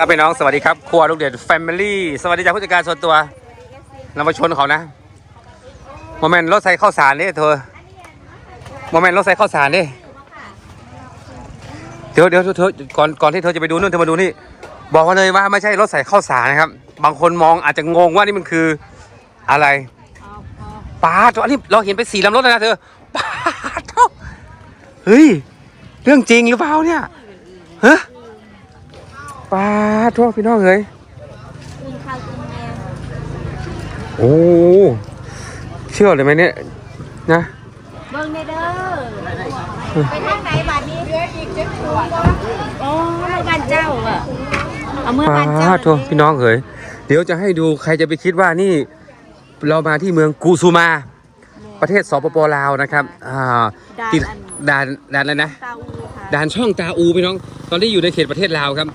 ครับพี่น้องสวัสดีครับครัวลูกเด็ดแฟมิลี่สวัสดีจากผู้จัดการส่วนตัวเรามาชนเขานะโมเมนต์รถไฟเข้าวสารนี่เธอโมเมนต์รถไฟเข้าวสารนี่เดี๋ยวเดี๋ยวเธอก่อนก่อนที่เธอจะไปดูนู่นเธอมาดูนี่บอกว่าเลยว่าไม่ใช่รถใส่ข้าวสารนะครับ บางคนมองอาจจะงงว่านี่มันคืออะไรปลาตัวอันนี้เราเห็นเป็นสีลำรถแล้วนะเธอปลาเท่าเฮ้ยเรื่องจริงหรือเปล่าเนี่ยฮะ ปลาทั่วพี่น้องเอ้ยกินข้าวกินแมวโอ้เชื่อเลยไหมเนี่ยนะเบิ่งในเด้อไปทางไหนบัดนี้เรืออีกเจ็ดขวดโอ้บ้านเจ้าอะเอาเมื่อปบ้านลาเจ้าทั่วพี่น้องเอ้ยเดี๋ยวจะให้ดูใครจะไปคิดว่านี่ เรามาที่เมืองกูซูมา ประเทศสปปลาวนะครับอ่าด่านติดอันด่านด่านอะไรนะเตาอูค่ะด่านช่องตาอูพี่น้อง ตอนนี้อยู่ในเขตประเทศลาวครับ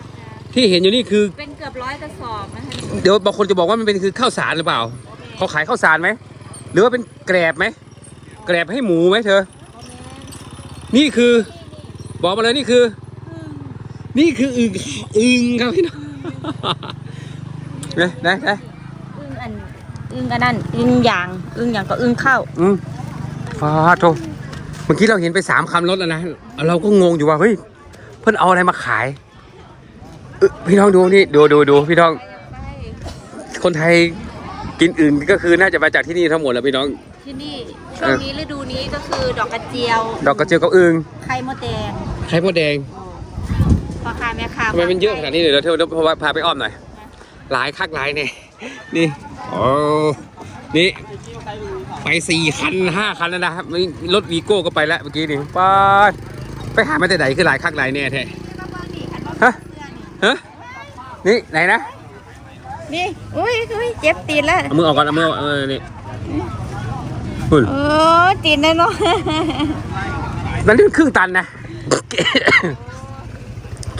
ที่เห็นอยู่นี่คือ เป็นเกือบร้อยกระสอบนะคะเดี๋ยวบางคนจะบอกว่ามันเป็นคือข้าวสารหรือเปล่า เขาขายข้าวสารไหม หรือว่าเป็นแกรบไหม แกรบให้หมูไหมเธอ นี่คือ บอกมาเลยนี่คือ นี่คืออึ่งอึ่งครับพี่น้องเนี่ยนะนะอึ้งอันอึ้งอันนั้นอึ้งยางอึ้งยางก็อึ้งข้าวอืมฟ้าโทเมื่อกี้เราเห็นไปสามคำรถแล้วนะ เราก็งงอยู่ว่าเฮ้ย เพื่อนเอาอะไรมาขายเอ้ย พี่น้องดูนี่ดูดูดูพี่น้อง คนไทยกินอื่นก็คือน่าจะมาจากที่นี่ทั้งหมดแล้วพี่น้อง ที่นี่ช่วงนี้ฤดูนี้ก็คือดอกกระเจียว ดอกกระเจียวกับอึ่งไข่มดแดงไข่มดแดงพ่อค้าแม่ค้าทำไมมันเยอะขนาดนี้เลยเดี๋ยวเธอเพราะว่าพาไปอ้อมหน่อยหลายคักหลายเนี่ยนี่โอ้นี่ไปสี่คันห้าคันแล้วนะครับมีรถวีโก้ก็ไปแล้วเมื่อกี้นี่ป้าดไปหามาแต่ไหนคือหลายคักหลายเนี่ยแท้ฮะ ฮะนี่ไหนนะนี่อุ้ยอุ้ยเจ็บตีนแล้วเอามือออกก่อนเอามือออกเออนี่หุ่นโอ้ตีนแน่นอนมันนี่ครึ่งตันนะ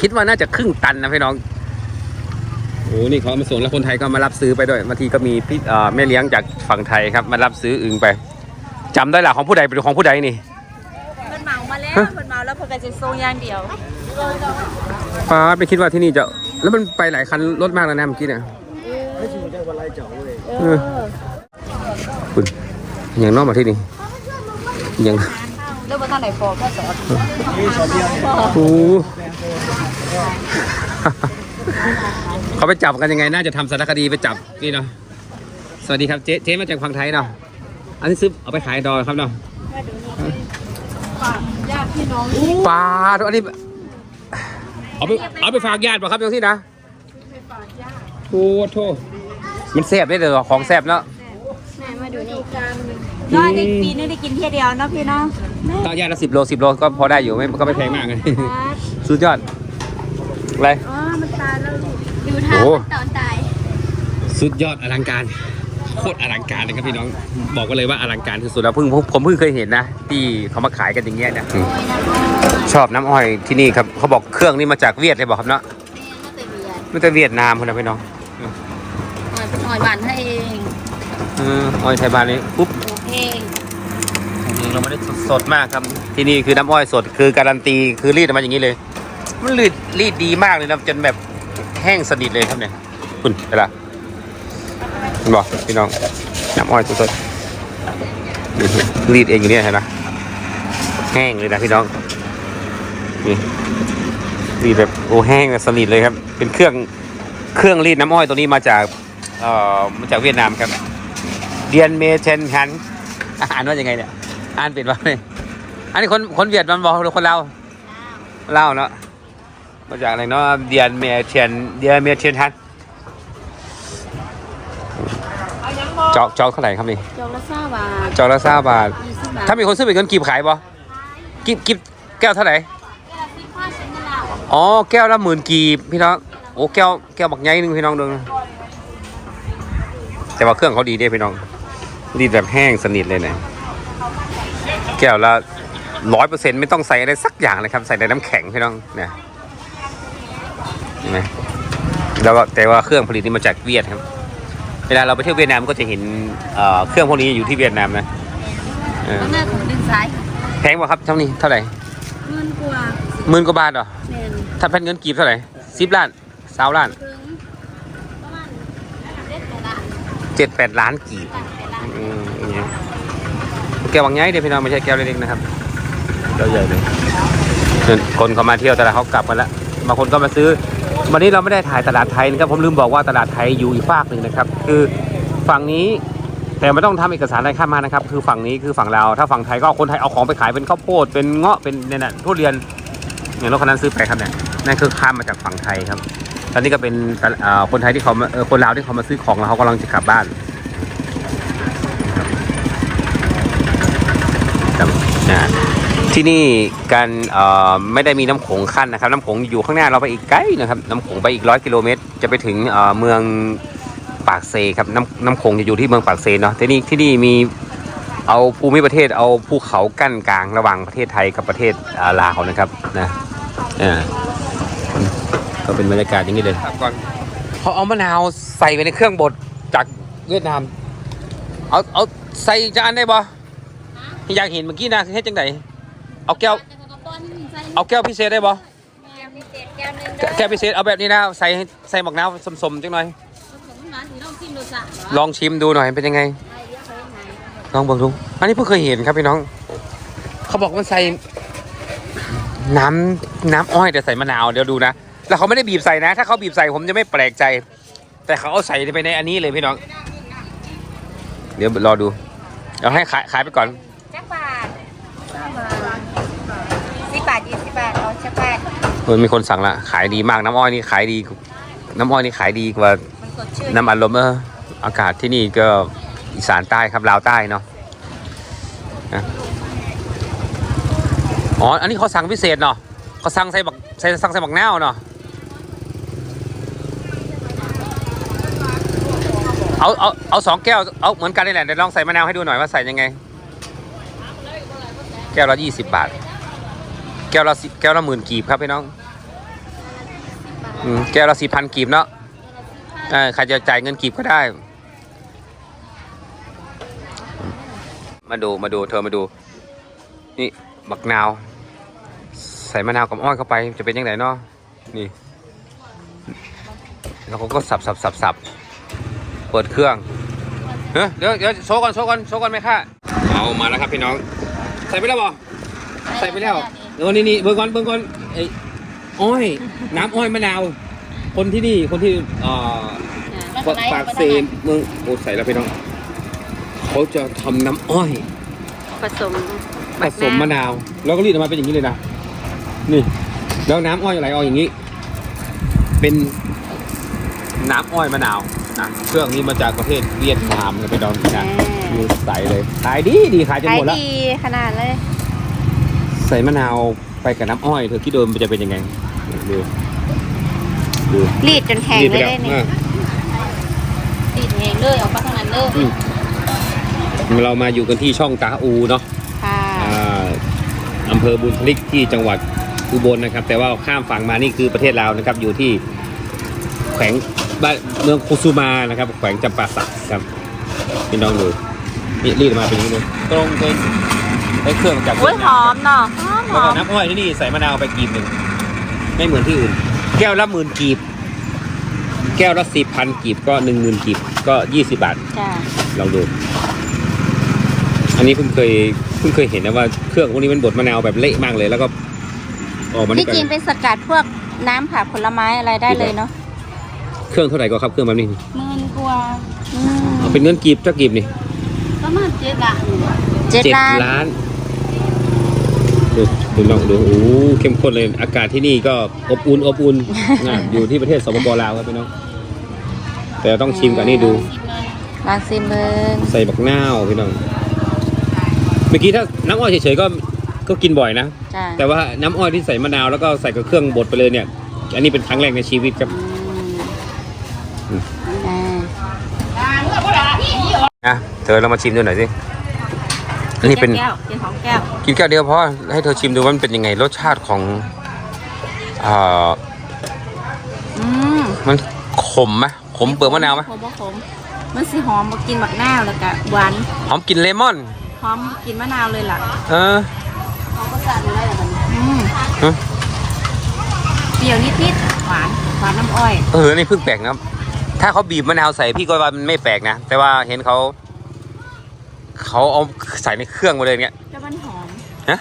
คิดว่าน่าจะครึ่งตันนะพี่น้องโอ้นี่เขาเอามาส่งแล้วคนไทยก็มารับซื้อไปด้วยบางทีก็มีพี่เอ่อแม่เลี้ยงจากฝั่งไทยครับ มารับซื้ออึงไปจำได้หละของผู้ใดเป็นของผู้ใดนี่ เพิ่นเหมามา แล้วฮะเพิ่นเหมาแล้วเพิ่นก็จะส่งอย่างเดียวป้าดไม่คิดว่าที่นี่จะ แล้วมันไปหลายคันรถมากแล้วนะเมื่อกี้เนี่ยเออคุณอย่างนอกมาที่นี่อย่างเรื่องว่าท่านไหนพอก็สอนโอ้เขาไปจับกันยังไง น่าจะทำสารคดีไปจับนี่เนาะ สวัสดีครับเจ๊เจ๊มาจากฝั่งไทยเนาะ อันนี้ซื้อเอาไปขายดอยครับเนาะญาติ พี่น้องปลาทุกอันนี้เอาไปเอาไปฝากญาติป่ะครับตรงที่นะโอ้โทษมันแซ่บได้เลยเหรอของแซ่บเนาะแม่มาดูนี่น้อยได้ปีนึงได้กินเที่ยเดียวเนาะพี่เนาะแม่ก็ญาติละสิบโลสิบโลก็พอได้อยู่ไม่ก็ไม่แพงมากเลยครับสุดยอดอะไรอ๋อมันตายแล้วดูทางโอ้มันตอนตาย สุดยอดอลังการ โคตรอลังการเลยครับพี่น้อง บอกกันเลยว่าอลังการที่สุดแล้วเพิ่งผมผมเพิ่งเคยเห็นนะ ที่เขามาขายกันอย่างเงี้ยเนี่ยอืมชอบน้ำอ้อยที่นี่ครับ เขาบอกเครื่องนี่มาจากเวียดเลยบอกครับเนาะนี่ก็เป็นเวียนไม่แต่เวียดนามคนนะพี่น้องหอยเป็นหอยหวานให้เองเอออ้อยไทยบ้านนี้ปุ๊บปลูกเองจริงๆเราไม่ได้สดๆมากครับ ที่นี่คือน้ำอ้อยสดคือการันตีคือรีดออกมาอย่างนี้เลย มันรีดรีดดีมากเลยนะจนแบบแห้งสนิทเลยครับเนี่ยคุณเวลา เห็นบอกพี่น้องน้ำอ้อยสดๆนี่รีดเองอยู่เนี่ยเห็นไหมแห้งเลยนะพี่น้องนี่รีดแบบโอ้แห้งแบบสนิทเลยครับ เป็นเครื่องเครื่องรีดน้ำอ้อยตัวนี้มาจากเอ่อมาจากเวียดนามครับเดียนเมเชนฮันอ่านว่ายังไงเนี่ยอ่านเป็นว่าไงอันนี้คนคนเวียดมันบอกหรือคนลาวลาวเนาะมาจากอะไรเนาะเดียนเมียเทียนเดียนเมียเทียนฮัน จอกจอกเท่าไหร่ครับนี่จงละห้าบาทจอกละสาบาท ยี่สิบบาทถ้ามีคนซื้อเป็นเงินกีบขายบ่กีบกีบแก้วเท่าไหร่สิบห้าชิ้นมะนาวอ๋อแก้วละหมื่นกีบพี่น้องโอ้แก้วแก้วบักใหญ่หนึงพี่น้องดูแต่ว่าเครื่องเขาดีเด้พี่น้องดีแบบแห้งสนิทเลยเนี่ยแก้วละร้อยเปอร์เซ็นต์ไม่ต้องใส่อะไรสักอย่างเลยครับใส่ในน้ำแข็งพี่น้องเนี่ยเห็นไหมแล้วก็แต่ว่าเครื่องผลิตนี่มาจากเวียดครับ เวลาเราไปเที่ยวเวียดนามก็จะเห็นเอ่อเครื่องพวกนี้อยู่ที่เวียดนามนะเออต้องเลือกของดึงซ้ายแพงกว่าครับเท่านี้เท่าไหร่เงินกว่าหมื่นกว่าบาทเหรอแน่นถ้าเป็นเงินกีบเท่าไหร่สิบล้านสาวล้านถึงประมาณเจ็ดแปดล้านเจ็ดแปดล้านกีบแปดล้านอืมอย่างเงี้ยแก้วบางไงเดี๋ยวพี่น้องไม่ใช่แก้วเล็กๆนะครับแก้วใหญ่เลยส่วนคนเขามาเที่ยวตลาดเขากลับกันแล้วบางคนก็มาซื้อ วันนี้เราไม่ได้ถ่ายตลาดไทยนะครับผมลืมบอกว่าตลาดไทยอยู่อีกฝากหนึ่งนะครับ คือฝั่งนี้แต่ไม่ต้องทำเอกสารอะไรข้ามมานะครับ คือฝั่งนี้คือฝั่งเราวถ้าฝั่งไทยก็คนไทยเอาของไปขายเป็นข้าวโพดเป็นเงาะเป็นเนี่ยนะทุเรียนอย่างรถคันนั้นซื้อไปครับเนี่ยนั่นคือข้ามมาจากฝั่งไทยครับ ตอนนี้ก็เป็นคนไทยที่เขาคนลาวที่เขามาซื้อของแล้วเขากำลังจะกลับบ้านนะ ที่นี่การไม่ได้มีน้ำโขงขั้นนะครับ น้ำโขงอยู่ข้างหน้าเราไปอีกไกลนะครับ น้ำโขงไปอีกร้อยกิโลเมตร จะไปถึงเมืองปากเซครับน้ำน้ำโขงจะอยู่ที่เมืองปากเซเนาะที่นี่ที่นี่มีเอาภูมิประเทศเอาภูเขากั้นกลางระหว่างประเทศไทยกับประเทศลาวนะครับนะอ่าก็เป็นบรรยากาศอย่างนี้เลยเขาเอามะนาวใส่ไปในเครื่องบดจากเวียดนาม เอาเอาใส่จานได้บ่อยากเห็นเมื่อกี้นะเฮ็ดจังได เอาแก้ว เอาแก้วพิเศษได้บ่แก้วพิเศษแก้วหนึงเด้อแก้วพิเศษเอาแบบนี้นะใส่ใส่หมอกน้ำสมๆจังหน่อยผมมาถึงต้องกินดูสะเหรอลองชิมดูหน่อยเป็นยังไงไอ้เดี๋ยวเขายังไง ลองเบิ่งดูอันนี้เพิ่งเคยเห็นครับพี่น้อง เขาบอกมันใส่ น้ำน้ำอ้อยแต่ใส่มะนาวเดี๋ยวดูนะแล้วเขาไม่ได้บีบใส่นะ ถ้าเขาบีบใส่ผมจะไม่แปลกใจ แต่เขาเอาใส่ไปในอันนี้เลยพี่น้อง เดี๋ยวรอดู เอาให้ขายขายไปก่อน จักบาทเก้าบาทสิบบาทยี่สิบบาทเอาจักบาท เออมีคนสั่งละขายดีมากน้ำอ้อยนี่ขายดี น้ำอ้อยนี่ขายดีกว่ามันสดชื่นน้ำอัดลมเอออากาศที่นี่ก็อีสานใต้ครับลาวใต้เนาะนะอ๋ออันนี้เขาสั่งพิเศษเนาะเขาสั่งใส่บักใส่สั่งใส่บักนาวเนาะเอาเอาเอาสองแก้วเอาเหมือนกันนี่แหละเดี๋ยวลองใส่มะนาวให้ดูหน่อยว่าใส่ยังไง แก้วละยี่สิบบาท แก้วละสิแก้วละหมื่นกีบครับพี่น้องอืมแก้วละสี่พันกีบเนาะเออใครจะจ่ายเงินกีบก็ได้ มาดูมาดูเธอมาดู นี่บักนาว ใส่มะนาวกับอ้อยเข้าไปจะเป็นยังไงเนาะนี่แล้วเขาก็สับสับสับสับเปิดเครื่องเฮ้ยเดี๋ยวเดี๋ยวโชว์ก่อนโชว์ก่อนโชว์ก่อนไหมค่ะเอามาแล้วครับพี่น้อง ใส่ไปแล้วบ่ใส่ไปแล้ว เออนี่นี่เบิ่งก่อนเบิ่งก่อนไอ้อ้อย น้ำอ้อยมะนาว คนที่นี่คนที่เอ่อปากเซนเมืองโอ้ใส่แล้วพี่น้อง เขาจะทำน้ำอ้อย ผสมผสมมะนาว แล้วก็รีดออกมาเป็นอย่างนี้เลยนะ นี่ แล้วน้ำอ้อยไหลออกอย่างนี้ เป็นน้ำอ้อยมะนาวนะเครื่องนี้มาจากประเทศเวียดนามนะพี่น้องนะดูใส่เลย ขายดีดีขายจนขายหมดแล้วดีขนาดเลย ใส่มะนาวไปกับน้ำอ้อย เธอคิดดูมันจะเป็นยังไงดูดูรีดจนแข็งรีดเลไปยแล้วได้นี่อะรีดแข็งเลยออกมาทางนั้นเลยอืมเรามาอยู่กันที่ช่องตาอูเนาะ ค่ะอ่าอำเภอบุญทลิกที่จังหวัดอุบลนะครับ แต่ว่าข้ามฝั่งมานี่คือประเทศลาวนะครับ อยู่ที่แขวงบ้านเมืองคุซุมานะครับ แขวงจำปาสักครับพี่น้องดูนี่รีดออกมาเป็นอย่างนี้เลยตรงเป็น ได้เครื่องจากอุ้ยหอมเนาะหอมหแล้วอก็มน้ำอ้อยที่นี่ใส่มะนาวไปกีบหนึ่งไม่เหมือนที่อื่น แก้วละหมื่นกีบ แก้วละสิบพันกีบก็หนึ่งหมื่นกีบก็ยี่สิบบาท จ้าลองดู อันนี้เพิ่งเคยเพิ่งเคยเห็นนะว่าเครื่องพวกนี้มันบดมะนาวแบบเละมากเลย แล้วก็ออกมาที่ด้วยกัจริงนเป็นสกัดพวกน้ำผักผลไม้อะไรได้เลยเนาะเครื่องเท่าไหร่ก็ครับเครื่องแบบนี้หมื่นกว่าอืมเอาเป็นเงินกีบเจ้ากีบนี่ประมาณเจ็ดล้านเจ็ดเจ็ดล้าน ล้าน ดูดูลองดูโอ้โหเข้มข้นเลยอากาศที่นี่ก็อบอุ่นอบอุ่นนะอยู่ที่ประเทศสปปลาวครับพี่น้องแต่ต้องชิมกันนี่ดูลองซิมเบิงใส่บักนาวพี่น้องเมื่อกี้ถ้าน้ำอ้อยเฉยๆก็ก็กินบ่อยนะจ้าแต่ว่าน้ำอ้อยที่ใส่มะนาวแล้วก็ใส่กับเครื่องบดไปเลยเนี่ย อันนี้เป็นครั้งแรกในชีวิตครับอืมอ่านะเธอเรามาชิมดูหน่อยสิ อันนี้เป็นแก้วเป็นของแก้วกินแก้วเดียวเพราะให้เธอชิมดูว่ามันเป็นยังไงรสชาติของเอ่ออืมมันขมไหมขมเปลือกมะนาวไหมขมบ่ขมมันสิหอมมากินมะนาวแล้วก็หวานหอมกลิ่นเลมอนหอมกินมะนาวเลยล่ะเออเขาก็สั่งอะไรแบบนี้อืมฮะเปรี้ยวนิดหวานหวานน้ำอ้อยเออนี่เพิ่งแปลกนะถ้าเขาบีบมะนาวใส่พี่ก็ว่ามันไม่แปลกนะแต่ว่าเห็นเขา เขาเอาใส่ในเครื่องมาเลยเงี้ย แต่มันหอมฮะ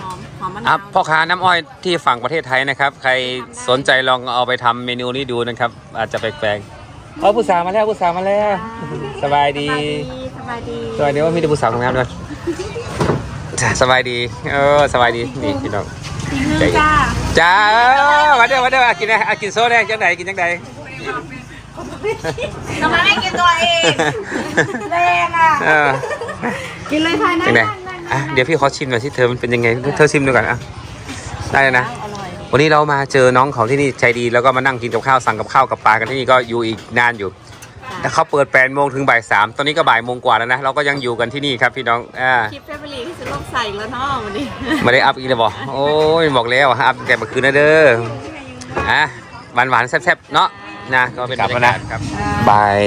หอมหอมมะอะนาวพ่อค้าน้ำอ้อยที่ฝั่งประเทศไทยนะครับ ใครสนใจลองเอาไปทำเมนูนี้ดูนะครับ อาจจะแปลกๆเขาผู้สาวมาแล้วผู้สาวมาแล้ว สบายดี สบายดีสบายดีว่ามีแต่ผู้สาวทำงานด้วยจ้ะสบายดี เออ สบายดี นี่พี่น้อง จริงนึงจ้าจ้ามาเด้อมาเด้ออะกินอะไรอะกินโซ่ได้จังไหนกินจังไหน ทำไมไม่กินตัวเองแรงอะเออกินเลยค่ะนั่จังงไหนนั่งนั่งอะเดี๋ยวพี่ขอชิมหน่อยที่เธอมันเป็นยังไงเธอชิมดูก่อนอะได้เลยนะ อร่อยวันนี้เรามาเจอน้องเขาที่นี่ใจดีแล้วก็มานั่งกินกับข้าวสั่งกับข้าวกับปลากันที่นี่ก็อยู่อีกนานอยู่แต่เขาเปิด8โมงถึงบ่ายสามตอนนี้ก็บ่ายโมงกว่าแล้วนะเราก็ยังอยู่กันที่นี่ครับพี่น้องอ่า คลิปเฟเบอรี่ที่สุดโลกใส่แล้วเนาะวันนี้ไม่ได้อัพอีกเลยบอกโอ้ยบอกแล้วอัพแต่เมื่อคืนนะเด้ออะหวานหวานๆแซ่บๆเนาะ นะก็เป็นบรรยากาศครับ บ่าย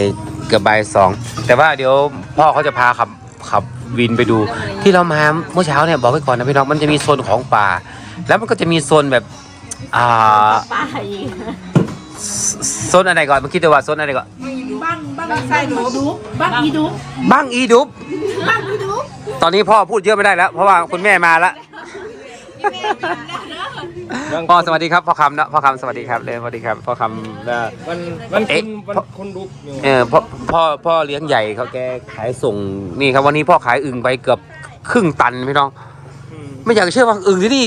เกือบบ่ายสองแต่ว่าเดี๋ยวพ่อเขาจะพาขับขับวินไปดู ที่เรามาเมื่อเช้าเนี่ยบอกไว้ก่อนนะพี่น้องมันจะมีโซนของป่า แล้วมันก็จะมีโซนแบบอ่าป้าอีกโซนอะไรก่อนเมื่อกี้ตัวว่าโซนอะไรก่อนบ้างบ้างใส่หนูดุบ้างอีดุบ้างอีดุบบ้างอีดุตอนนี้พ่อพูดเยอะไม่ได้แล้ว เพราะว่าคุณแม่มาแล้ว พ่อสวัสดีครับพ่อคำเนาะพ่อคำสวัสดีครับเลยสวัสดีครับพ่อคำเอ่อวันวันเอ๊ะ คุณวันคุณลุกอยู่เออพ่อพ่อพ่อเลี้ยงใหญ่เขาแกขายส่งนี่ครับวันนี้พ่อขายอึ่งไปเกือบครึ่งตันพี่น้อง มไม่อยากจะเชื่อว่าอึ่งที่นี่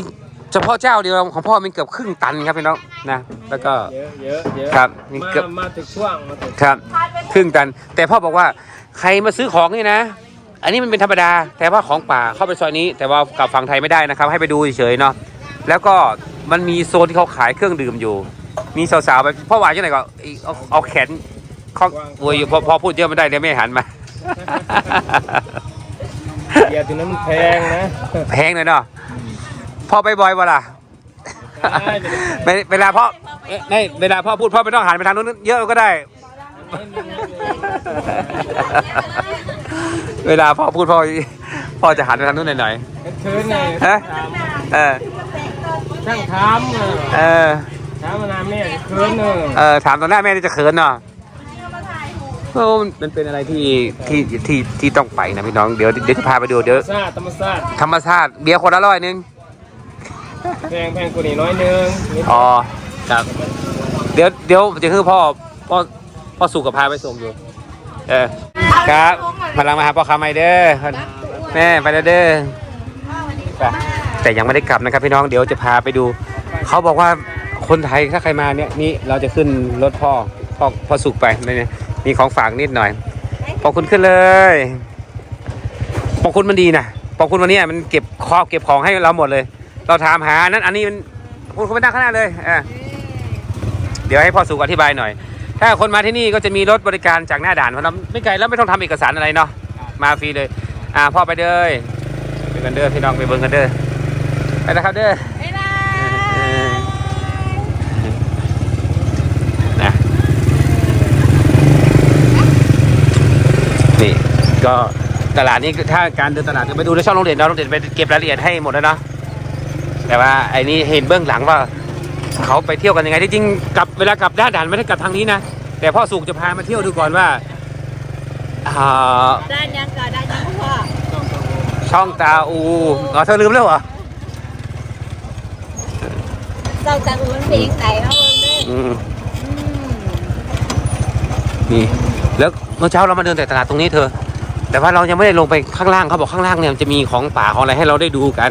เฉพาะเจ้าเดียวของพ่อมันเกือบครึ่งตันครับพี่น้องนะแล้วก็ เยอะเยอะเยอะครับนี่มาเกือบ มาถึงช่วงมาถึงครับครึ่งตัน แต่พ่อบอกว่าใครมาซื้อของนี่นะ อันนี้มันเป็นธรรมดา แต่ว่าของป่าเข้าไปซอยนี้ แต่ว่ากลับฝั่งไทยไม่ได้นะครับ ให้ไปดูเฉยๆเนาะ แล้วก็มันมีโซนที่เขาขายเครื่องดื่มอยู่ มีสาวๆแบบพ่อหวานยังไงก็อีเอาเอาแขนข้องอวยอยู่พอพอพูดเยอะไม่ได้เดี๋ยวแม่หันมาเบียร์ตัวนั้นมันแพงนะแพงเลยเนาะพ่อไปบ่อยเวล่ะได้ไปเลยเวลาพ่อเอ๊ะนี่เวลาพ่อพูดพ่อไม่ต้องหันไปทางนู้นเยอะก็ได้ เวลาพ่อพูดพ่อพ่อจะหันไปทางนู้นหน่อยเชิญไงฮะถามๆเออ ช่างถามเออเออ ถามมานานแม่เชิญเนอะเออถามตอนหน้าแม่นี่จะเขินเนาะโอ้มันเป็นอะไรที่ที่ที่ที่ต้องไปนะพี่น้องเดี๋ยวเดี๋ยวจะพาไปดูเดี๋ยวธรรมชาติธรรมชาติธรรมชาติเบียร์คนละร้อยหนึงแพงแพงกว่านี้น้อยนึงนิดอ๋อครับเดี๋ยวเดี๋ยวจะคือพ่อพ่อพ่อสุขกับพาไปส่งอยู่เออครับพลังมาหาพ่อค้าไม่เด้อแม่ไปแล้วเด้อไป แต่ยังไม่ได้กลับนะครับพี่น้องเดี๋ยวจะพาไปดู เขาบอกว่าคนไทยถ้าใครมาเนี่ยนี่เราจะขึ้นรถพ่อพ่อพ่อสุขไปนี่มีของฝากนิดหน่อยพอคุณขึ้นเลยพอคุณมันดีนะพอคุณวันนี้มันเก็บครอบเก็บของให้เราหมดเลย เราถามหานั้นอันนี้มันคุณคุณไปนั่งข้างหน้าเลยอะเดี๋ยวให้พ่อสุขอธิบายหน่อย ถ้าคนมาที่นี่ก็จะมีรถบริการจากหน้าด่านเพราะเราไม่ไกลแล้วไม่ต้องทำเอกสารอะไรเนาะมาฟรีเลย อ่าพ่อไปเด้อไปกันเด้อพี่น้องไปเบิ่งกันเด้อ นะครับเด้อบ๊ายบาเออนะนี่ก็ตลาดนี้ถ้าการเดินตลาดไปดูในช่องโรงเรียนเราโรงเรียนไปเก็บรายละเอียดให้หมดแล้วเนาะแต่ว่าไอ้นี่เห็นเบื้องหลังว่าเขาไปเที่ยวกันยังไงที่จริงกลับเวลากลับด้านด่านไม่ได้กลับทางนี้นะแต่พ่อสุกจะพามาเที่ยวดูก่อนว่าอ่าด้านยังก่อนด้านยังพ่อช่องตาอูอ๋อเธอลืมแล้วเหรอ เจ้าจังมันเพลงไหนมาเบิ่งด้วยอืมนี่แล้วเมื่อเช้าเรามาเดินแต่ตลาดตรงนี้เธอ แต่ว่าเรายังไม่ได้ลงไปข้างล่างเขาบอกข้างล่างเนี่ยมันจะมีของป่าของอะไรให้เราได้ดูกัน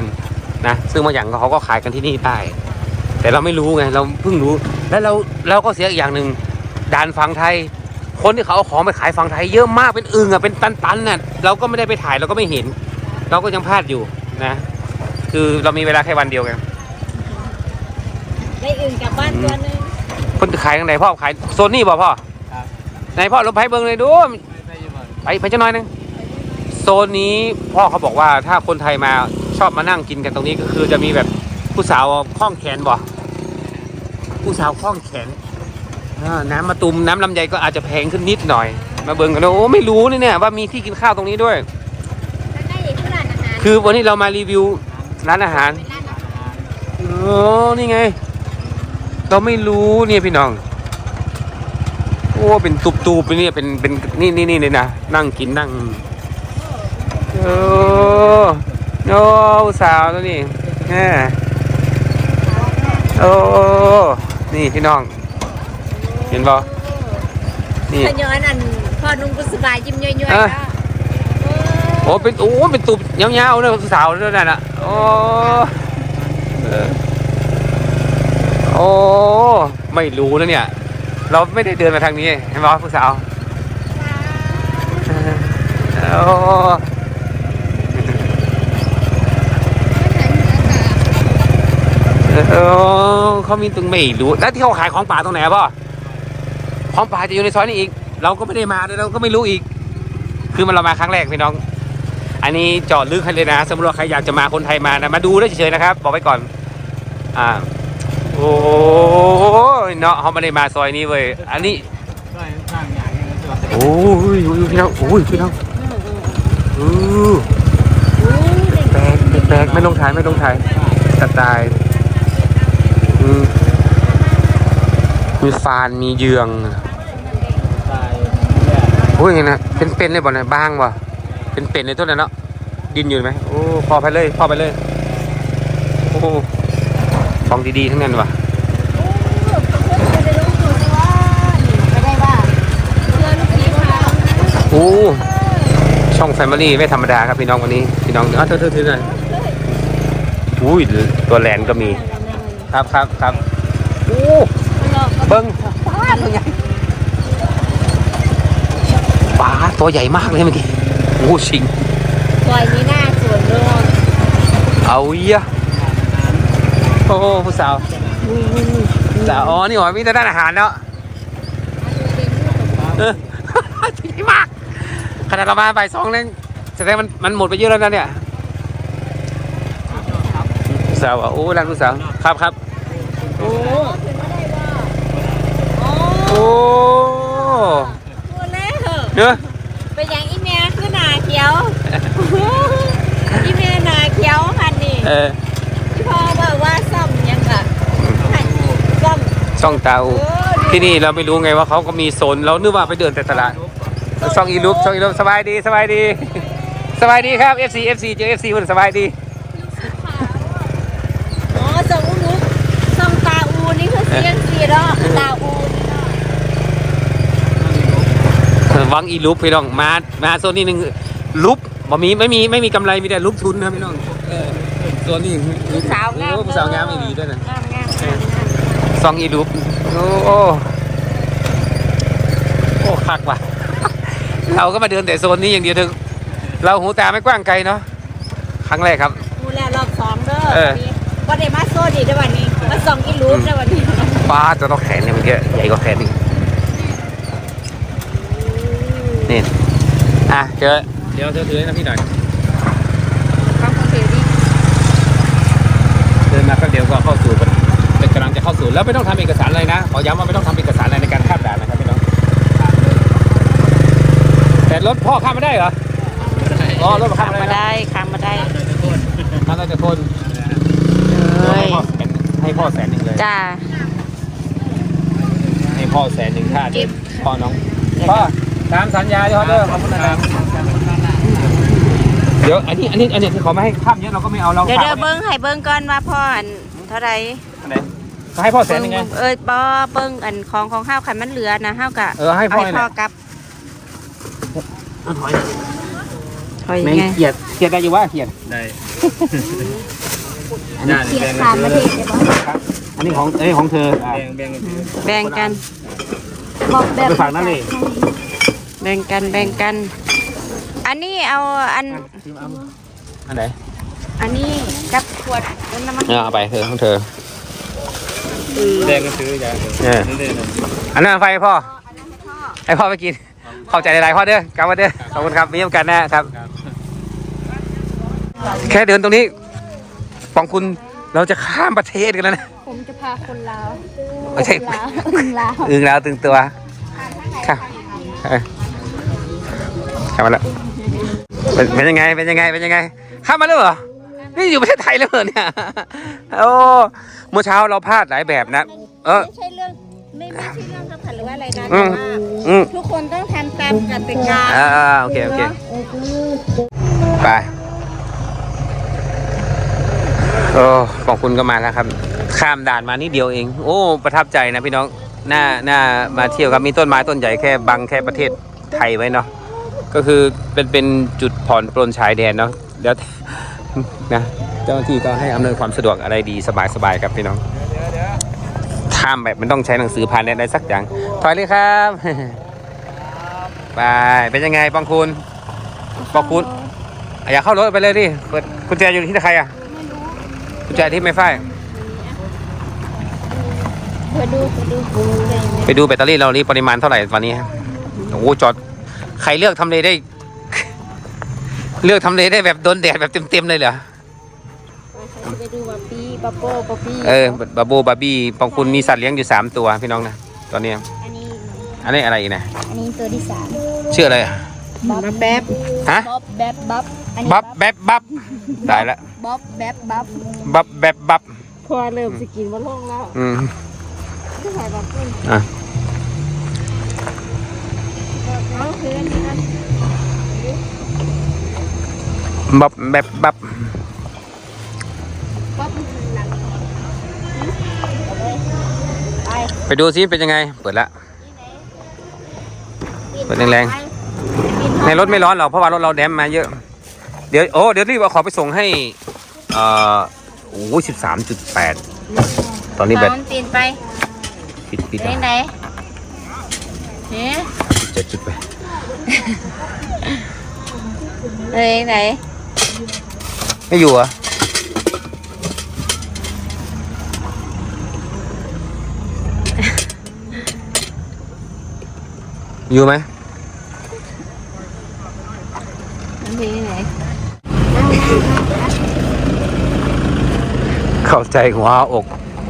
นะซึ่งบางอย่างเขาก็ขายกันที่นี่ได้ แต่เราไม่รู้ไงเราเพิ่งรู้ แล้วเราเราก็เสียอีกอย่างหนึ่งด่านฝั่งไทย คนที่เขาเอาของไปขายฝั่งไทย เยอะมากเป็นอึงอะเป็นตันๆน่ะเราก็ไม่ได้ไปถ่ายเราก็ไม่เห็น เราก็ยังพลาดอยู่นะ คือเรามีเวลาแค่วันเดียวกัน ได้อื่นกลับบ้านตัวหนึงคนขายทางไหนพ่อขายโซนนี่บ่พ่อไหนพ่อลงไปเบิ้งเลยดู ไปไปจะหน่อยหนึงโซนนี้พ่อเขาบอกว่าถ้าคนไทยมาชอบมานั่งกินกันตรงนี้ก็คือจะมีแบบผู้สาวคล้องแขนบ่ผู้สาวคล้องแขนอ่าน้ำมะตุมน้ำลำไยก็อาจจะแพงขึ้นนิดหน่อย มาเบิ้งกันนะโอ้ไม่รู้นี่เนี่ยว่ามีที่กินข้าวตรงนี้ด้วย แล้วได้อีกที่ร้านอาหารคือวันนี้เรามารีวิวร้านอาหารเป็นร้านอาหารโอ้นี่ไง เราไม่รู้เนี่ยพี่น้อง โอ้เป็นตุบตูบๆไปเนี่ยเป็นเป็นนี่นี่นี่เลยนะนั่งกินนั่งโอ้โอ้สาวตัวนี้แหมโอ้นี่พี่น้อง เห็นบ่นี่ขย้อนอันพ่อนุ่งกุศบายยิ้มย่อยๆอะเนาะโอ้เป็นโอ้เป็นตุบยาวๆเลยสาวเลยนั่นน่ะโอ้เออ โอ้ ไม่รู้นะเนี่ย เราไม่ได้เดินมาทางนี้เห็นไหมผู้สาวโอ้เออเขามีตรงไม่รู้ แล้วที่เขาขายของป่าตรงไหนอะพ่อของป่าจะอยู่ในซอยนี้อีก เราก็ไม่ได้มาด้วยเราก็ไม่รู้อีก คือมันเรามาครั้งแรกพี่น้อง อันนี้จอดลึกให้เลยนะสมมติว่าใครอยากจะมาคนไทยมานะมาดูได้เฉยๆนะครับ บอกไว้ก่อน อ่า โอ้ยเนาะเขาไม่ได้มาซอยนี้เว้ยอันนี้โอ้ยโอ้ยพี่น้องโอ้ยพี่น้องอือแปลกแปลกไม่ลงถ่ายไม่ลงถ่ายสไตล์มีฟานมีเยืองโอ้ยไงนะเป็นเป็นเลยบ่เนี่ยบ้างวะเป็นเป็นในต้นนั้นเนาะดินอยู่ไหมโอ้พอไปเลยพอไปเลยโอ้ ของดีๆทั้งนั้นว่ะไม่ได้ว่าเพื่อนพี่พาโอ้ช่องแฟมิลี่ไม่ธรรมดาครับพี่น้องวันนี้พี่น้องอ้าวเธอเธอถือหน่อยอุ้ยตัวแลนก็มี ครับครับครับโอ้เบิ้งปลาตัวใหญ่ปลาตัวใหญ่มากเลยเมื่อกี้โอ้ชิงซอยนี้หน้าสวนโลกเอาเยี่ย โอ้ผู้สาวสาวอ๋อนี่หว่ามีแต่ด้านอาหารเนาะเออใหญ่มากขนาดเรามาบ่ายสองเลยแสดงมันมันหมดไปเยอะแล้วนะเนี่ยผู้สาวอะโอ้ร้านผู้สาวครับครับโอ้ถึงไม่ได้ว่าอ๋อโอ้ตัวเล็กเหรอเนอะเป็นอย่างอีเมียคือหนาเขียวอีเมียหนาเขียวคันนี่ เออ พ่อบอกว่าซ่อมยังกะหันซ่อม ช่องเตาเออที่นี่เราไม่รู้ไงว่าเขาก็มีโซนเรานึกว่าไปเดินแต่ตลาดช่องอีลูปช่องอีลูปสบายดีสบายดี สบายดีครับ FC FC เจอ FC คนสบายดีอ๋อซ่อมอูนุกซ่อมตาอูนี่คือเสียงสีเนาะตาอูนี่เนาะเออวังอีลูปพี่น้องมามาโซนนี้หนึ่งลุปบ่มีไม่มีไม่มีกำไรมีแต่ลุปทุนนะพี่น้องเออโซนนี้ผู้สาวงามโอ้ผู้สาวงามไม่ดีด้วยนะ ซองอีลูปโอ้โอ้โอ้คักว่ะ เราก็มาเดินแต่โซนนี้อย่างเดียวเถอะเราหูตาไม่กว้างไกลเนาะครั้งแรกครับดูแลรอบสองเด้อเออวันนี้ว่าได้มาโซดีได้อวันนี้มาส่องอีลูปได้อวันนี้ป้าจะต้องแขนเนี่ยเมื่อกี้ใหญ่กว่าแขนอีกนี่อะเจอเดี๋ยวเธอถือให้นะพี่หน่อยความโอเคดีเดินมาแป๊บเดียวก็เข้าสู่ เป็นกำลังจะเข้าสู่แล้วไม่ต้องทำเอกสารอะไรนะขอย้ำว่าไม่ต้องทำเอกสารอะไรในการข้ามด่านนะครับพี่น้องแต่รถพ่อข้ามไม่ได้เหรออ๋อรถข้ามไม่ได้ข้ามมาได้ข้ามได้แต่คนเอ้ยให้พ่อแสนหนึ่งเลยจ้า ให้พ่อแสนหนึ่งค่าเดิเก็นบพ่อน้องพ่อตามสัญญาที่เขาเด้อขอบคุณนะครับเดี๋ยวอันนี้อันนี้อันนี้ที่เขาไม่ให้ข้ามเยอะเราก็ไม่เอาเราเดี๋ยวเดี๋ยวข้ามเบิ้งให้เบิ้งก่อนว่าพ่ออันเท่าไรอันไหนเขา ให้พ่อแสนหนึ่งไง เอ้ยบ่เบิ้งอันของของข้าวขันมันเหลือนะข้าวกะเออให้พ่อให้เลยพ่อนะกับเอาถอยถอยแม่งไงเขียดเขียดได้อยู่ว่าเขียดได้อันนี้เกียรสามนาทีได้บ่อันนี้ของเอ้ยของเธออะ แบ่งแบ่งกันถือแบ่งกัน บอกแบบไปฝากนั่นเลย แบ่งกันแบ่งกัน อันนี้เอาอันอันไหนอันนี้กับขวดน้ำมัน เอาไปเธอของเธอ แบ่งกันถืออย่างเออนั่นเลยนะอันนั้นเอาไฟให้พ่อให้พ่อไปกิน ขอบใจหลายๆพ่อเด้อกลับมาเด้อขอบคุณครับมีโอกาสหน้าครับ แค่เดินตรงนี้ปองคุณเราจะข้ามประเทศกันแล้วนะ ผมจะพาคนลาวไม่ใช่คนลาวอึงแล้วตึงตัวค่ะเออข้ามมาแล้วเป็นเป็นยังไง เป็นยังไง เป็นยังไง ข้ามมาแล้วเหรอ นี่อยู่ประเทศไทยแล้วเหรอเนี่ยโอ้เมื่อเช้าเราพลาดหลายแบบนะ เอเออไม่ใช่เรื่องไม่ไม่ใช่เรื่องข้าวผัดหรือว่าอะไรนะอืแต่มว่าอืม ทุกคนต้องทำตามกติกาอ่าโอเค โอเค ไป โอ้ขอบคุณก็มาแล้วครับ ข้ามด่านมานิดเดียวเอง โอ้ ประทับใจนะพี่น้องน่าน่ามาเที่ยวครับ มีต้นไม้ต้นใหญ่แค่บังแค่ประเทศไทยไว้เนาะ ก็คือเป็นเป็นจุดผ่อนปลนชายแดนเนาะ เดี๋ยว นะเจ้าหน้าที่ก็ให้อำนวยความสะดวกอะไรดีสบายๆครับพี่น้องข้ามแบบมันต้องใช้หนังสือผ่านได้สักอย่างถอยเลยครับไปเป็นยังไงปองคุณปองคุณอยากเข้ารถไปเลยดิเปิดกุญแจอยู่ที่ใครอะกุญแจที่ไม่ไฟเพื่อดูเพื่อดูเลยไปดูแบตเตอรี่เรานี่ปริมาณเท่าไหร่วันนี้ฮะโอ้โหจอดใครเลือกทำเลได้ เลือกทำเลได้แบบโดนแดดแบบเต็มๆเลยเหรอไปดูบาปี้ปาโป้ปาปี้เออบาโบบาบี้ปองคุณมีสัตว์เลี้ยงอยู่สามตัวพี่น้องนะตอนนี้ อันนี้อันนี้อะไรอีกนะอันนี้ตัวที่สามชื่ออะไรอะบ๊อบแบ๊บฮะบ๊อบแบ๊บบ๊อบอันนี้บับแบบบับได้ละบ๊อบแบ๊บบ๊อบบับแบบบับพอเริ่มสกินว่าลงแล้วอืมที่ถ่ายแบบนี้อะเอาคืออันนี้กัน บับแบบบับบ๊อบหนังไปไปดูซิเป็นยังไง เปิดละ เปิดแรงในรถไม่ร้อนหรอกเพราะว่ารถเราแดมมาเยอะ เดี๋ยวโอ้เดี๋ยวรีบเอาของไปส่งให้ เอ่อโอ้สิบสามจุดแปดตอนนี้แบตนอนตีนไปปิดปิดไหนไหนเฮ้ยเจ็ดจุดแปดเอ้ยไหน ไม่อยู่เหรอะอยู่ไหมมันเป็นยังไงเข้าใจหัวอก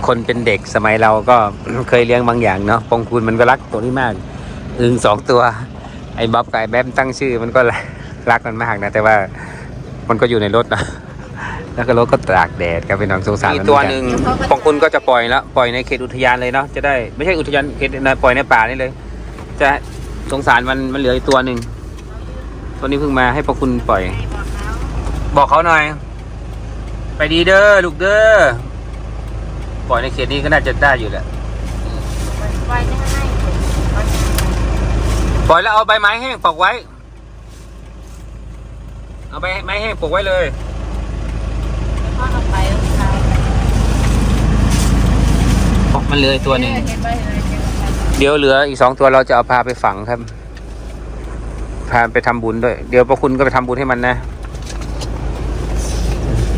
คนเป็นเด็กสมัยเราก็ เคยเลี้ยงบางอย่างเนาะปองคุณมันก็รักตัวนี้มาก อึงสองตัว ไอ้บ๊อบกับไอ้แบมตั้งชื่อมันก็รักมันมากนะ แต่ว่ามันก็อยู่ในรถนะ แล้วก็รถก็ตากแดดครับเป็นน้องสงสารมีตัวหนึ่งปองคุณก็จะปล่อยแล้วปล่อยในเขตอุทยานเลยเนาะจะได้ไม่ใช่อุทยานเขตนะปล่อยในป่านี่เลย จะสงสารมันมันเหลืออีกตัวหนึ่งตัวนี้เพิ่งมาให้ปองคุณปล่อย บอกเขาหน่อย ไปดีเด้อลูกเด้อปล่อยในเขตนี้ก็น่าจะได้อยู่แหละไว้ได้ไหมปล่อยแล้วเอาใบไม้แห้งปอกไว้ เอาใบไม้แห้งปลูกไว้เลย พ่อเอาไปเอาไป มันเหลืออีกตัวหนึ่งเห็นไปเลยเห็นไปเดี๋ยวเหลืออีกสองตัวเราจะเอาพาไปฝังครับ พาไปทำบุญด้วย เดี๋ยวพวกคุณก็ไปทำบุญให้มันนะ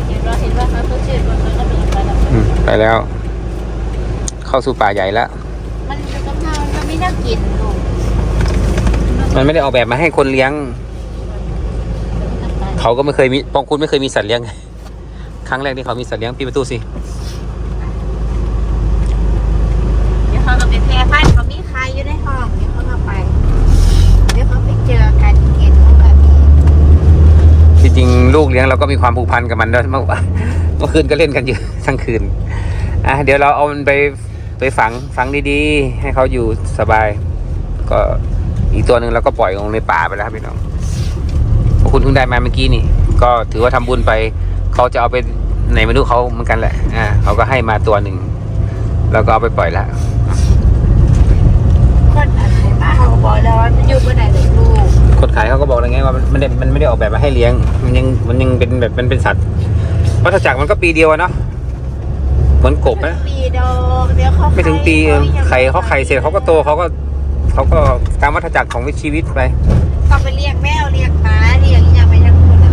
เห็นว่าเห็นว่าเขาตัวเชื่อมันก็มีไปแล้วอืมไปแล้ว เข้าสู่ป่าใหญ่แล้วมันอยู่กับเรามันไม่น่ากินลูกมันไม่ได้ออกแบบมาให้คนเลี้ยง เขาก็ไม่เคยมีปองคุณไม่เคยมีสัตว์เลี้ยง ครั้งแรกที่เขามีสัตว์เลี้ยงปิดประตูสิ เดี๋ยวเขาก็ไปแพร่พันธุ์เขามีใคร อยู่ในห้องเดี๋ยวเขาก็ไป เดี๋ยวเขาไปเจอกันเกินเขาแบบนี้จริงๆลูกเลี้ยงเราก็มีความผูกพันกับมันด้วยเมื่อวานเมื่อคืนก็เล่นกันอยู่ทั้งคืนอะเดี๋ยวเราเอามันไปไปฝังฝังดีๆ ให้เขาอยู่สบาย ก็อีกตัวหนึ่งเราก็ปล่อยลงในป่าไปแล้วครับพี่น้องพวกคุณเพิ่งได้มาเมื่อกี้นี่ ก็ถือว่าทำบุญไปเขาจะเอาไปไหนไม่รู้เขาเหมือนกันแหละอ่าเขาก็ให้มาตัวหนึ่งแล้วก็เอาไปปล่อยแล้ว คนอะไรมาเขาก็บ อกแล้วว่ามันอยู่บนไหนเลยลูกคนขายเขาก็บอกแล้วไงว่ามันไม่ได้มันไม่ได้ออกแบบมาให้เลี้ยง มันยังมันยังเป็นแบบมันเป็นสัตว์วัฏจักรมันก็ปีเดียวอะเนาะเหมือนกบนะปีดอกเดี๋ยวเขาไม่ถึงปีเออไข่เขาไข่เสร็จเขาก็โตเขาก็เขาก็ตามวัฏจักรของชีวิตไปเขาไปเรียกแมวเรียกหมาเรียกอย่างไปทั้งคนอะ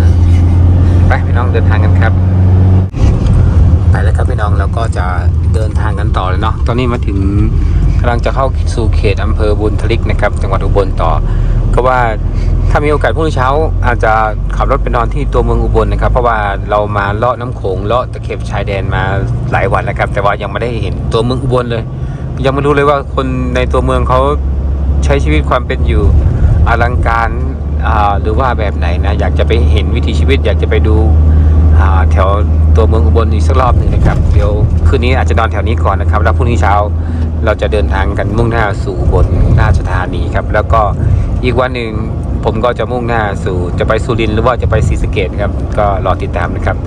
ไปพี่น้องเดินทางกันครับไปแล้วครับพี่น้องเราก็จะเดินทางกันต่อเลยเนาะตอนนี้มาถึง กำลังจะเข้าสู่เขตอำเภอบุญทลิกนะครับ จังหวัดอุบลต่อ ก็ว่าถ้ามีโอกาสพรุ่งนี้เช้า อาจจะขับรถไปนอนที่ตัวเมืองอุบลนะครับ เพราะว่าเรามาเลาะน้ำโขงเลาะตะเข็บชายแดนมาหลายวันแล้วครับ แต่ว่ายังไม่ได้เห็นตัวเมืองอุบลเลย ยังไม่รู้เลยว่าคนในตัวเมืองเขาใช้ชีวิตความเป็นอยู่อลังการหรือว่าแบบไหนนะอยากจะไปเห็นวิถีชีวิต อยากจะไปดูแถวตัวเมืองอุบลอีกสักรอบหนึ่งนะครับ เดี๋ยวคืนนี้อาจจะนอนแถวนี้ก่อนนะครับ แล้วพรุ่งนี้เช้า เราจะเดินทางกันมุ่งหน้าสู่บลราชธานีครับ แล้วก็อีกวันหนึ่งผมก็จะมุ่งหน้าสู่จะไปสุรินทร์หรือว่าจะไปศรีสะเกดครับ ก็รอติดตามนะครับ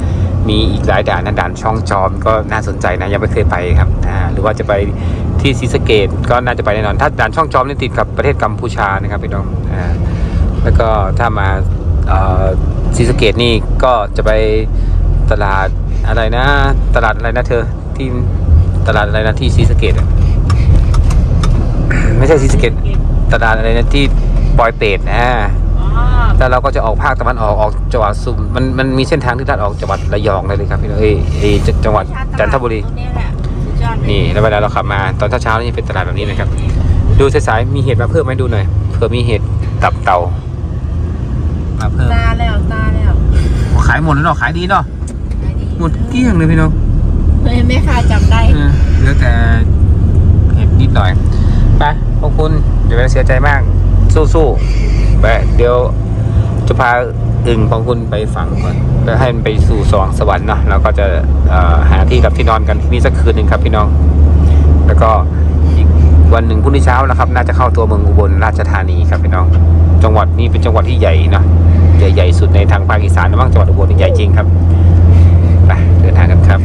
มีอีกหลายด่านนะด่านช่องจอมก็น่าสนใจนะยังไม่เคยไปครับอ่าหรือว่าจะไปที่ศรีสะเกดก็น่าจะไปแน่นอน ถ้าด่านช่องจอมนี่ติดกับประเทศกัมพูชานะครับพี่น้องอ่าแล้วก็ถ้ามาศรีสะเกดนี่ก็จะไปตลาดอะไรนะ ตลาดอะไรนะเธอที่ตลาดอะไรนะที่ศรีสะเกดอะ ไม่ใช่ศรีสะเกดตลาดอะไรนะที่ปอยเปตนะอ๋อแล้วเราก็จะออกภาคตะวันออกออกจังหวัดสุมมันมันมีเส้นทางที่ลัดออกจังหวัดระยองเลยเลยครับพี่น้องเอ้ยเอ้ยจังหวัดจันทบุรีนี่แหละสุดยอดเลยนี่แล้วเวลาเราขับมาตอนเช้าๆนี่เป็นตลาดแบบนี้นะครับ ดูสายๆมีเห็ดมาเพิ่มไหมดูหน่อยเผื่อมีเห็ดตับเต่ามาเพิ่มตาแล้วตาแล้วขายหมดแล้วเนาะขายดีเนาะหมดเกลี้ยงเลยพี่น้องเลยแม่ค้าจำได้เออเหลือแต่เห็ดนิดหน่อย ไปขอบคุณอย่าไปเสียใจมาก สู้ๆไปเดี๋ยวจะพาอึ่งของคุณไปฝังก่อนแล้วให้มันไปสู่สวงสวรรค์เนาะแล้วก็จะหาที่หลับที่นอนกันที่นี่สักคืนหนึ่งครับพี่น้อง แล้วก็อีกวันหนึ่งพรุ่งนี้เช้านะครับ น่าจะเข้าตัวเมืองอุบลราชธานีครับพี่น้อง จังหวัดนี้เป็นจังหวัดที่ใหญ่เนาะใหญ่ๆสุดในทางภาคอีสานนะมั้งจังหวัดอุบลนี่ใหญ่จริงครับไปเดินทางกันครับ